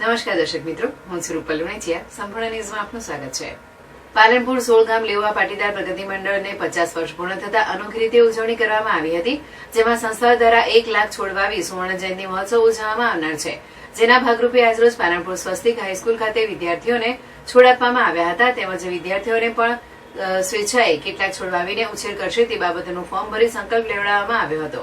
નમસ્કાર દર્શક મિત્રો, હું છું રૂપલ લુણીચિયા સંપૂર્ણ ન્યૂઝમાં આપનું સ્વાગત છે. પાલનપુર, સોળગામ લેવા પાટીદાર પ્રગતિ મંડળને પચાસ વર્ષ પૂર્ણ થતા અનોખી રીતે ઉજવણી કરવામાં આવી હતી, જેમાં સંસ્થા દ્વારા એક લાખ છોડ વાવી સુવર્ણ જયંતિ મહોત્સવ ઉજવવામાં આવનાર છે. જેના ભાગરૂપે આજરોજ પાલનપુર સ્વસ્તિક હાઈસ્કૂલ ખાતે વિદ્યાર્થીઓને છોડ આપવામાં આવ્યા હતા, તેમજ વિદ્યાર્થીઓને પણ સ્વેચ્છાએ કેટલાક છોડ વાવીને ઉછેર કરશે તે બાબતનું ફોર્મ ભરી સંકલ્પ લેવડાવવામાં આવ્યો હતો.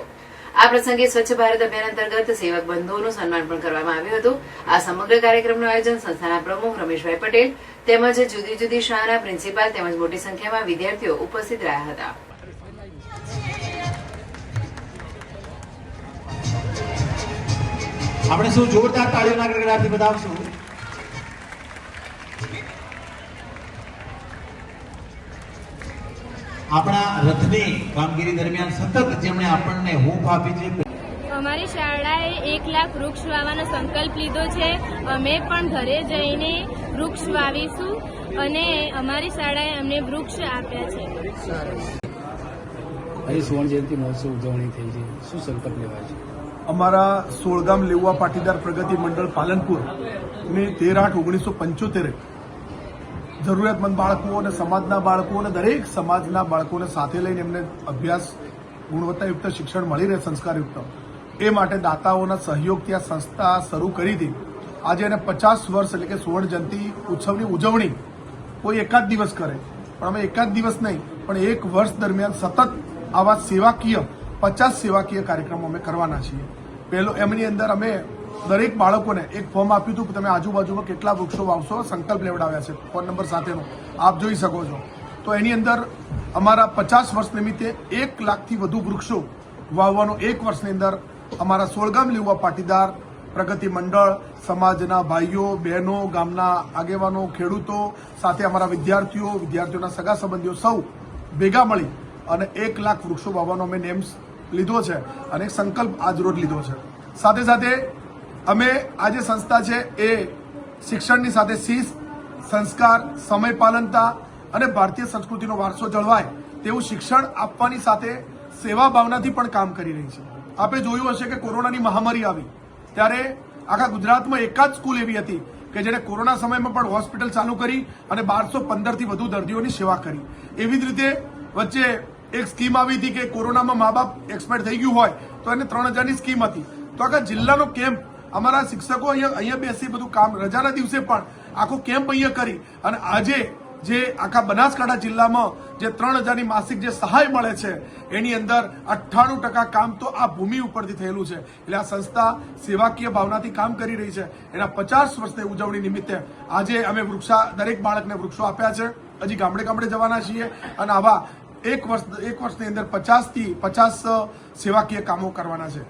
આ પ્રસંગે સ્વચ્છ ભારત અભિયાન અંતર્ગત સેવક બંધુઓનું સન્માન પણ કરવામાં આવ્યું હતું. આ સમગ્ર કાર્યક્રમનું આયોજન સંસ્થાના પ્રમુખ રમેશભાઈ પટેલ તેમજ જુદી જુદી શાળાના પ્રિન્સિપાલ તેમજ મોટી સંખ્યામાં વિદ્યાર્થીઓ ઉપસ્થિત રહ્યા હતા. આપણે શું જોરદાર તાળીઓના ગડગડાટથી બતાવશું? આપણા રથની કામગીરી દરમિયાન સતત જેમણે આપણને હૂંફ આપી છે અમારી શાળાએ એક લાખ વૃક્ષ વાવવાનો સંકલ્પ લીધો છે. અમે પણ ઘરે જઈને વૃક્ષ વાવીશું અને અમારી શાળાએ અમને વૃક્ષ આપ્યા છે. અહીં સુવર્ણ જયંતિ મહોત્સવ ઉજવણી થઈ છે. શું સંકલ્પ લેવાય છે? અમારા સોળગામ લેવા પાટીદાર પ્રગતિ મંડળ પાલનપુરની તેર આઠ ઓગણીસો પંચોતેરે જરૂરિયાતમંદ બાળકો અને સમાજના બાળકો અને દરેક સમાજના બાળકોને સાથે લઈને એમને અભ્યાસ ગુણવત્તાયુક્ત શિક્ષણ મળી રહે, સંસ્કારયુક્ત. એ માટે દાતાઓના સહયોગથી આ સંસ્થા શરૂ કરી હતી. આજે એને પચાસ વર્ષ એટલે કે સુવર્ણ જયંતિ ઉત્સવની ઉજવણી કોઈ એકાદ દિવસ કરે. પણ અમે એકાદ દિવસ નહીં, પણ એક વર્ષ દરમિયાન સતત આવા સેવાકીય, પચાસ સેવાકીય કાર્યક્રમો અમે કરવાના છીએ. પહેલો એમની અંદર અમે દરેક બાળકોને એક ફોર્મ આપ્યું હતું તમે આજુબાજુમાં કેટલા વૃક્ષો વાવશો, સંકલ્પ લેવડાવ્યા છે ફોન નંબર સાથેનો. આપ જોઈ શકો છો. તો એની અંદર અમારા પચાસ વર્ષ નિમિત્તે એક લાખથી વધુ વૃક્ષો વાવવાનો એક વર્ષની અંદર અમારા સોળગામ લેવા પાટીદાર, પ્રગતિ મંડળ, સમાજના ભાઈઓ, બહેનો, ગામના આગેવાનો, ખેડૂતો, સાથે અમારા વિદ્યાર્થીઓ, વિદ્યાર્થીઓના સગા સંબંધીઓ સૌ ભેગા મળી અને એક લાખ વૃક્ષો વાવવાનો અમે નેમ્સ લીધો છે અને સંકલ્પ આજરોજ લીધો છે. સાથે સાથે અમે આ જે સંસ્થા છે એ શિક્ષણની સાથે શિસ્ત, સંસ્કાર, સમય પાલનતા અને ભારતીય સંસ્કૃતિનો વારસો જળવાય તેવું શિક્ષણ આપવાની સાથે સેવા ભાવનાથી પણ કામ કરી રહી છે. આપે જોયું હશે કે કોરોનાની મહામારી આવી, ત્યારે આખા ગુજરાતમાં એકાદ સ્કૂલ એવી હતી કે જેણે કોરોના સમયમાં પણ હોસ્પિટલ ચાલુ કરી અને બારસો પંદરથી વધુ દર્દીઓની સેવા કરી. એવી જ રીતે વચ્ચે એક સ્કીમ આવી હતી કે કોરોનામાં મા બાપ એક્સપાયર થઈ ગયું હોય તો એને ત્રણ હજારની સ્કીમ હતી. તો આખા જિલ્લાનો કેમ્પ અમારા શિક્ષકો અહીંયા અહીંયા બેસી બધું કામ રજાના દિવસે પણ આખો કેમ્પ અહીંયા કરી અને આજે જે આખા બનાસકાંઠા જિલ્લામાં જે ત્રણ હજારની માસિક જે સહાય મળે છે, એની અંદર અઠ્ઠાણું ટકા કામ તો આ ભૂમિ ઉપરથી થયેલું છે. એટલે આ સંસ્થા સેવાકીય ભાવનાથી કામ કરી રહી છે. એના પચાસ વર્ષની ઉજવણી નિમિત્તે આજે અમે વૃક્ષા દરેક બાળકને વૃક્ષો આપ્યા છે. હજી ગામડે ગામડે જવાના છીએ અને આવા એક વર્ષ એક વર્ષની અંદર પચાસથી પચાસ સેવાકીય કામો કરવાના છે.